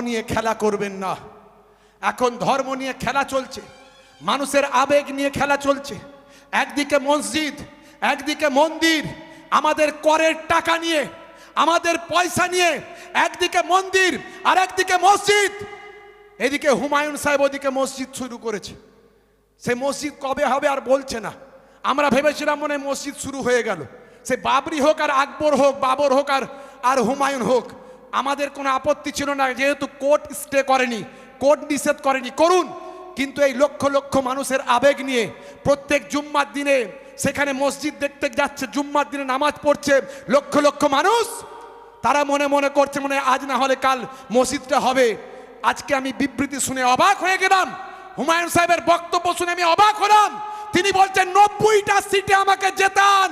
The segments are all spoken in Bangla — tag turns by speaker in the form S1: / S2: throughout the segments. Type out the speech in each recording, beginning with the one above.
S1: নিয়ে খেলা করবেন না। এখন ধর্ম নিয়ে খেলা চলছে। মানুষের আবেগ নিয়ে খেলা চলছে। একদিকে মসজিদ, একদিকে মন্দির। আমাদের করের টাকা নিয়ে, আমাদের পয়সা নিয়ে একদিকে মন্দির আর একদিকে মসজিদ। এদিকে হুমায়ুন সাহেব ওদিকে মসজিদ শুরু করেছে। সে মসজিদ কবে হবে আর বলছে না। আমরা ভেবেছিলাম মনে মসজিদ শুরু হয়ে গেল। সে বাবরি হোক আর আকবর হোক, বাবর হোক আর আর হুমায়ুন হোক আমাদের কোনো আপত্তি ছিল না, যেহেতু কোর্ট স্টে করেনি, কোর্ট নিষেধ করেনি। করুন, কিন্তু এই লক্ষ লক্ষ মানুষের আবেগ নিয়ে প্রত্যেক জুম্মার দিনে সেখানে মসজিদ দেখতে যাচ্ছে, জুম্মার দিনে নামাজ পড়ছে লক্ষ লক্ষ মানুষ। তারা মনে মনে করছে, মনে আজ না হলে কাল মসজিদটা হবে। আজকে আমি বিবৃতি শুনে অবাক হয়ে গেলাম। হুমায়ুন সাহেবের বক্তব্য শুনে আমি অবাক হলাম। তিনি বলছেন, নব্বইটা সিটে আমাকে তাহলে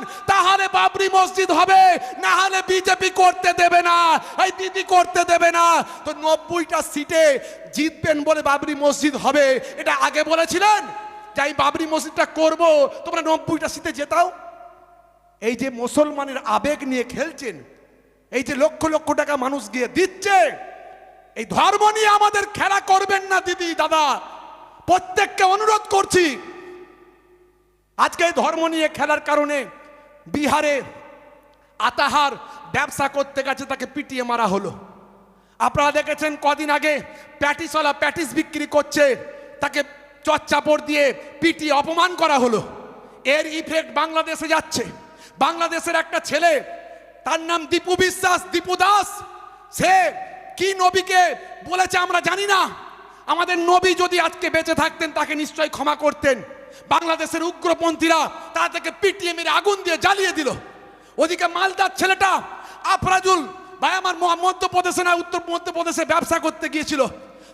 S1: বাবরি মসজিদ হবে, না হলে বিজেপি করতে দেবে না, এই দিদি করতে দেবে না। তো নব্বইটা সিটে জিতবেন বলে বাবরি মসজিদ হবে, এটা আগে বলেছিলেন? যে আমি বাবরি মসজিদটা করব, তোমরা নব্বইটা সিটে জেতাও। এই যে মুসলমানের আবেগ নিয়ে খেলছেন, এই যে লক্ষ লক্ষ টাকা মানুষ গিয়ে দিচ্ছে, এই ধর্ম নিয়ে আমাদের খেলা করবেন না দিদি, দাদা। প্রত্যেককে অনুরোধ করছি, আজকে এই ধর্ম নিয়ে খেলার কারণে বিহারে আতাহার ব্যবসা করতে গেছে, তাকে পিটিয়ে মারা হলো। আপনারা দেখেছেন কদিন আগে প্যাটিসওয়ালা প্যাটিস বিক্রি করছে, তাকে চচ্চাপড় দিয়ে পিটিয়ে অপমান করা হলো। এর ইফেক্ট বাংলাদেশে যাচ্ছে। বাংলাদেশের একটা ছেলে, তার নাম দীপু বিশ্বাস, দীপু দাস, সে কি নবীকে বলেছে আমরা জানি না। আমাদের নবী যদি আজকে বেঁচে থাকতেন, তাকে নিশ্চয়ই ক্ষমা করতেন। বাংলাদেশের উগ্রপন্থীরা তাদেরকে পিটিয়ে মেরে আগুন দিয়ে জ্বালিয়ে দিল। ওদিকে মালদার ছেলেটা আফরাজুল ভাই আমার মধ্যপ্রদেশে না, উত্তর মধ্যপ্রদেশে ব্যবসা করতে গিয়েছিল।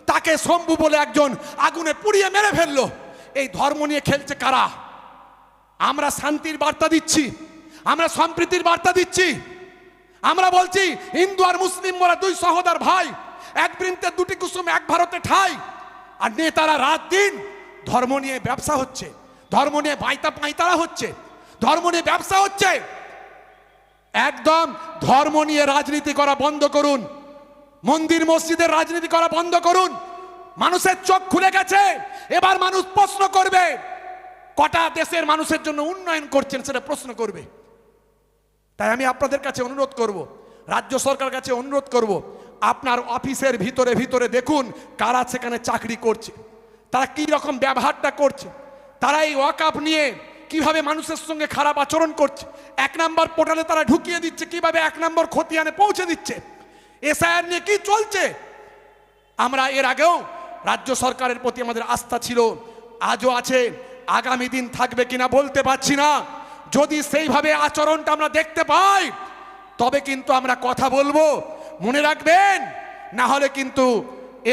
S1: তাকে শম্ভু বলে একজন আগুনে পুড়িয়ে মেরে ফেলল। এই ধর্ম নিয়ে খেলছে কারা? আমরা শান্তির বার্তা দিচ্ছি, আমরা সম্প্রীতির বার্তা দিচ্ছি। আমরা বলছি, হিন্দু আর মুসলিম মোরা দুই সহোদর ভাই, এক বৃন্তে দুটি কুসুম, এক ভারতে ঠাই। আর নেতারা রাত দিন ধর্ম নিয়ে ব্যবসা হচ্ছে, ধর্ম নিয়ে বাইতা পাইতারা হচ্ছে, ধর্ম নিয়ে ব্যবসা হচ্ছে। একদম ধর্ম নিয়ে রাজনীতি করা বন্ধ করুন, মন্দির মসজিদের রাজনীতি করা বন্ধ করুন। মানুষের চোখ খুলে গেছে, এবার মানুষ প্রশ্ন করবে, কটা দেশের মানুষের জন্য উন্নয়ন করছেন সেটা প্রশ্ন করবে। তাই আমি আপনাদের কাছে অনুরোধ করব, রাজ্য সরকার কাছে অনুরোধ করব, আপনার অফিসের ভিতরে ভিতরে দেখুন কারা সেখানে চাকরি করছে। তারা কি রকম ব্যবহারটা করছে? তারা এই ওয়াকাপ নিয়ে কীভাবে মানুষের সঙ্গে খারাপ আচরণ করছে? এক নম্বর পোর্টালে তারা ঢুকিয়ে দিচ্ছে, কীভাবে এক নম্বর খতিয়ানে পৌঁছে দিচ্ছে? এসআইআর নিয়ে কি চলছে? আমরা এর আগেও রাজ্য সরকারের প্রতি আমাদের আস্থা ছিল, আজও আছে, আগামী দিন থাকবে কিনা বলতে পারছি না। যদি সেইভাবে আচরণটা আমরা দেখতে পাই, তবে কিন্তু আমরা কথা বলব। মনে রাখবেন, না হলে কিন্তু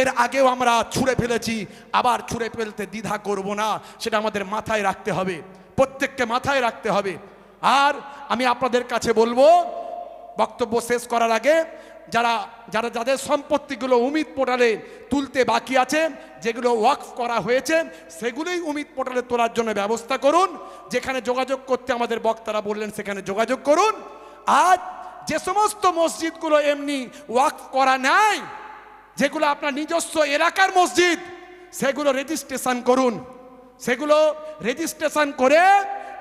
S1: এর আগেও আমরা ছুঁড়ে ফেলেছি, আবার ছুঁড়ে ফেলতে দ্বিধা করব না, সেটা আমাদের মাথায় রাখতে হবে, প্রত্যেককে মাথায় রাখতে হবে। আর আমি আপনাদের কাছে বলব, বক্তব্য শেষ করার আগে যারা যারা, যাদের সম্পত্তিগুলো উমিদ পোর্টালে তুলতে বাকি আছে, যেগুলো ওয়াকফ করা হয়েছে, সেগুলোই উমিদ পোর্টালে তোলার জন্য ব্যবস্থা করুন। যেখানে যোগাযোগ করতে আমাদের বক্তারা বললেন, সেখানে যোগাযোগ করুন। আর যে সমস্ত মসজিদগুলো এমনি ওয়াকফ করা নাই যেগুলো আপনার নিজস্ব এলাকার মসজিদ, সেগুলো রেজিস্ট্রেশন করুন। সেগুলো রেজিস্ট্রেশন করে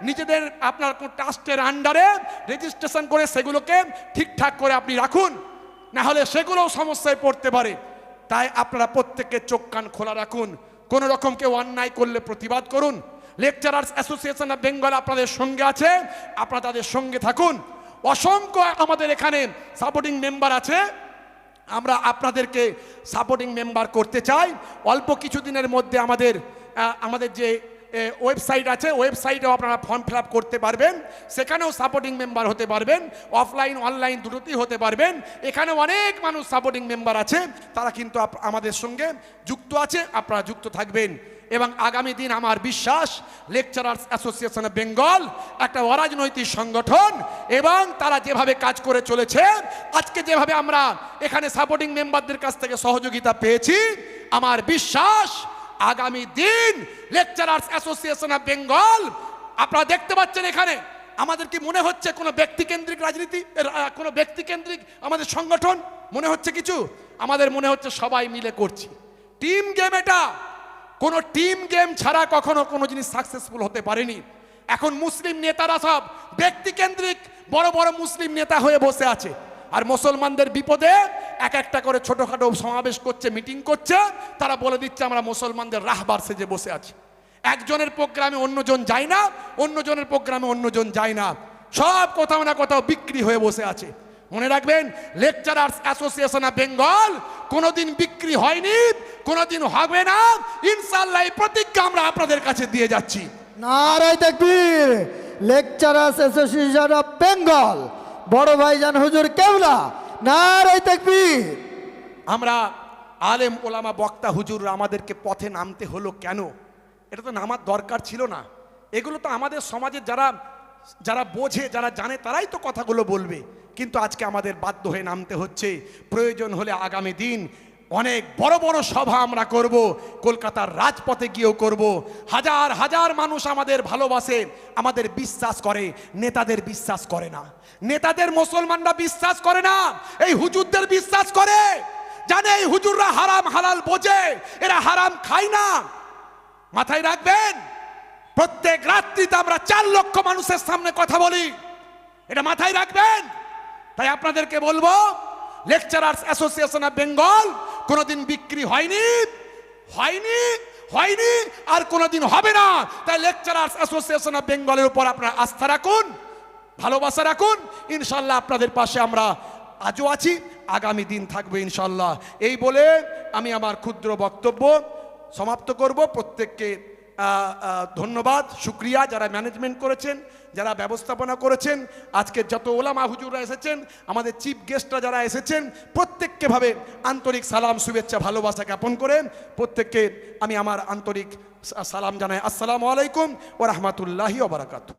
S1: নিজেদের আপনার ট্রাস্টের আন্ডারে রেজিস্ট্রেশন করে সেগুলোকে ঠিকঠাক করে আপনি রাখুন। না হলে সেগুলোও সমস্যায় পড়তে পারে। তাই আপনারা প্রত্যেকের চোখ কান খোলা রাখুন। কোন রকম কেউ অন্যায় করলে প্রতিবাদ করুন। লেকচারার্স অ্যাসোসিয়েশন অফ বেঙ্গল আপনাদের সঙ্গে আছে, আপনারা তাদের সঙ্গে থাকুন। অসংখ্য আমাদের এখানে সাপোর্টিং মেম্বার আছে। আমরা আপনাদেরকে সাপোর্টিং মেম্বার করতে চাই। অল্প কিছুদিনের মধ্যে আমাদের আমাদের যে ওয়েবসাইট আছে ওয়েবসাইটেও আপনারা ফর্ম ফিল করতে পারবেন। সেখানেও সাপোর্টিং মেম্বার হতে পারবেন। অফলাইন অনলাইন দুটোতেই হতে পারবেন। এখানে অনেক মানুষ সাপোর্টিং মেম্বার আছে। তারা কিন্তু আমাদের সঙ্গে যুক্ত আছে। আপনারা যুক্ত থাকবেন। এবং আগামী দিন আমার বিশ্বাস লেকচারার্স অ্যাসোসিয়েশন অফ বেঙ্গল একটা অরাজনৈতিক সংগঠন, এবং তারা যেভাবে কাজ করে চলেছে, আজকে যেভাবে আমরা এখানে সাপোর্টিং মেম্বারদের কাছ থেকে সহযোগিতা পেয়েছি, আমার বিশ্বাস, আগামী দিন লেকচারার্স অ্যাসোসিয়েশন অফ বেঙ্গল আপনারা দেখতে পাচ্ছেন এখানে, আমাদের কি মনে হচ্ছে কোনো ব্যক্তিকেন্দ্রিক রাজনীতি কোনো ব্যক্তিকেন্দ্রিক আমাদের সংগঠন? মনে হচ্ছে কিছু? আমাদের মনে হচ্ছে সবাই মিলে করছি। টিম গেম এটা। কোনো টিম গেম ছাড়া কখনো কোনো জিনিস সাকসেসফুল হতে পারেনি। এখন মুসলিম নেতারা সব ব্যক্তিকেন্দ্রিক বড় বড় মুসলিম নেতা হয়ে বসে আছে। আর মুসলমানদের বিপদে এক একটা করে ছোটোখাটো সমাবেশ করছে মিটিং করছে, তারা বলে দিচ্ছে, আমরা মুসলমানদের রাহবার সেজে বসে আছি। একজনের প্রোগ্রামে অন্যজন যায় না, অন্যজনের প্রোগ্রামে অন্যজন যায় না। সব কোথাও না কোথাও বিক্রি হয়ে বসে আছে। মনে রাখবেন লেকচারার্স অ্যাসোসিয়েশন অফ বেঙ্গল কোনোদিন বিক্রি হয়নি কোনোদিন হবে না। ইনশাল্লাহ প্রতিজ্ঞা আমরা আপনাদের কাছে দিয়ে যাচ্ছি।
S2: নারায় তাকবীর লেকচারার্স অ্যাসোসিয়েশন অফ বেঙ্গল বড় ভাইজান হুজুর কেবলা নারায় তাকবীর।
S1: আমরা আলেম ওলামা বক্তা হুজুররা আমাদেরকে পথে নামতে হলো কেন? এটা তো নামার দরকার ছিল না। এগুলো তো আমাদের সমাজে যারা যারা বোঝে যারা জানে তারাই তো কথাগুলো বলবে। কিন্তু আজকে আমাদের বাধ্য হয়ে নামতে হচ্ছে। প্রয়োজন হলে আগামী দিন অনেক বড় বড় সভা আমরা করব, কলকাতার রাজপথে গিয়েও করব। হাজার হাজার মানুষ আমাদের ভালোবাসে, আমাদের বিশ্বাস করে, নেতাদের বিশ্বাস করে না। নেতাদের মুসলমানরা বিশ্বাস করে না, এই হুজুরদের বিশ্বাস করে। জানে এই হুজুররা হারাম হালাল বোঝে, এরা হারাম খায় না। মাথায় রাখবেন, প্রত্যেক রাত্রিতে আমরা চার লক্ষ মানুষের সামনে কথা বলি। এটা মাথায় রাখবেন। তাই আপনাদেরকে বলব লেকচারার্স অ্যাসোসিয়েশন অফ বেঙ্গল কোনোদিন বিক্রি হয়নি হয়নি হয়নি, আর কোনোদিন হবে না। তাই লেকচারার্স অ্যাসোসিয়েশন অফ বেঙ্গলের উপর আপনারা আস্থা রাখুন, ভালোবাসা রাখুন। ইনশাল্লাহ আপনাদের পাশে আমরা আজও আছি, আগামী দিন থাকবে ইনশাল্লাহ এই বলে আমি আমার ক্ষুদ্র বক্তব্য সমাপ্ত করব। প্রত্যেককে ধন্যবাদ, শুক্রিয়া যারা ম্যানেজমেন্ট করেছেন, যারা ব্যবস্থাপনা করেছেন। আজকে যত ওলামা হুজুররা এসেছেন, আমাদের চিফ গেস্টরা যারা এসেছেন, প্রত্যেককে ভাবে আন্তরিক সালাম, শুভেচ্ছা, ভালোবাসা জ্ঞাপন করেন। প্রত্যেককে আমি আমার আন্তরিক সালাম জানাই। আসসালামু আলাইকুম ও রহমতুল্লাহি ওবরাকাতু